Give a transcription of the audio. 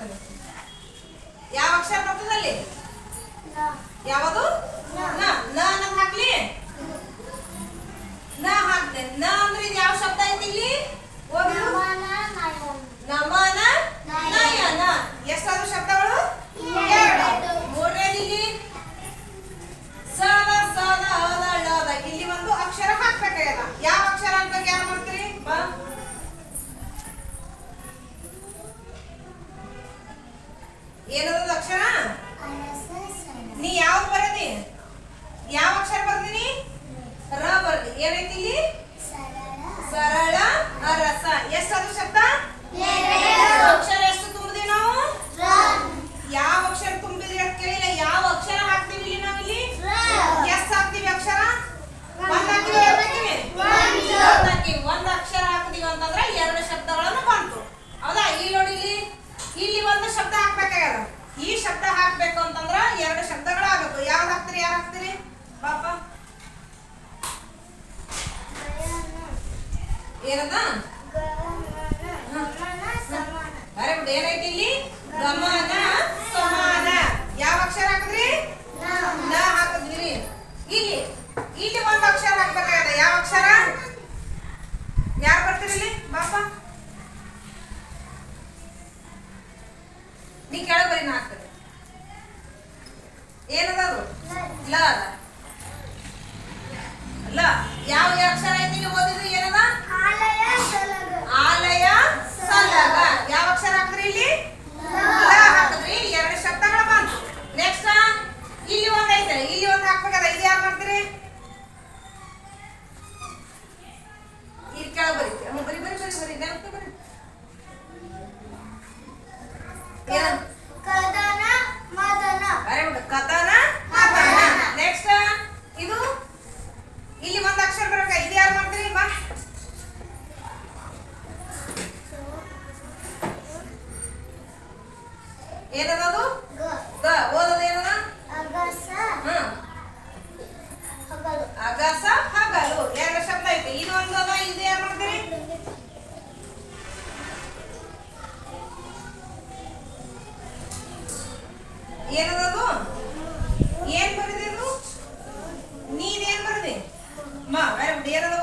ಮಾಡ್ತೇನೆ ಯಾವ ಅಕ್ಷರ ಬರ್ತದಲ್ಲಿ ಯಾವುದು? ನ. ಅನ್ನೋದು ಹಾಕ್ಲಿ. ನ ಹಾಕ್ದೆ. ನ ಅಂದ್ರೆ ಇದು ಯಾವ ಶಬ್ದ ಐತಿ ಇಲ್ಲಿ? ನಮನ ನಯನ. ಎಷ್ಟಾದ್ರು ಶಬ್ದಗಳು? ಎರಡು. ಏನದ ಅಕ್ಷರ ನೀ ಯಾವ ಬರದಿ? ಯಾವ ಅಕ್ಷರ ಬರ್ದಿನಿ? ರ ಬರ್ದಿ. ಏನೈತಿ ಇಲ್ಲಿ? ಈ ಶಬ್ದ ಹಾಕ್ಬೇಕು ಅಂತಂದ್ರ ಎರಡು ಶಬ್ದಗಳಾಗಬೇಕು. ಯಾವ್ದು ಹಾಕ್ತೀರಿ ಯಾರು ಹಾಕ್ತೀರಿ? ಪಾಪ. ಏನದ? ವೆರಿ ಗುಡ್ ಏನೈತಿ ಇಲ್ಲಿ? ಗಮನ. ನೀ ಕೆಳಗೆ ಬರೀ ನಾಲ್ಕು ಏನದ ಅದು? ಲ ಲ ಯಾವ ಅಕ್ಷರ ಐತಿ ನೀವು ಓದಿದ್ರು ಏನದ? ಆಲಯ ಸಲಗ. ಯಾವ ಅಕ್ಷರ ಹಾಕಿದ್ರಿ ಇಲ್ಲಿ? ಲ ಹಾಕಿದ್ರಿ. ಎರಡು ಶಬ್ದಗಳು ಬಂತು. ನೆಕ್ಸ್ಟ್ ಇಲ್ಲಿ ಒಂದೈತೆ. ಇಲ್ಲಿ ಒಂದು ಹಾಕ್ಬೇಕಾದ ಇದು ಯಾರು ಮಾಡ್ತೀರಿ? Yeah. ಏನದದು? ಏನ್ ಬರದೆ ನೀನೇನ್ ಬರದೆ? ಮಾ ಏನದ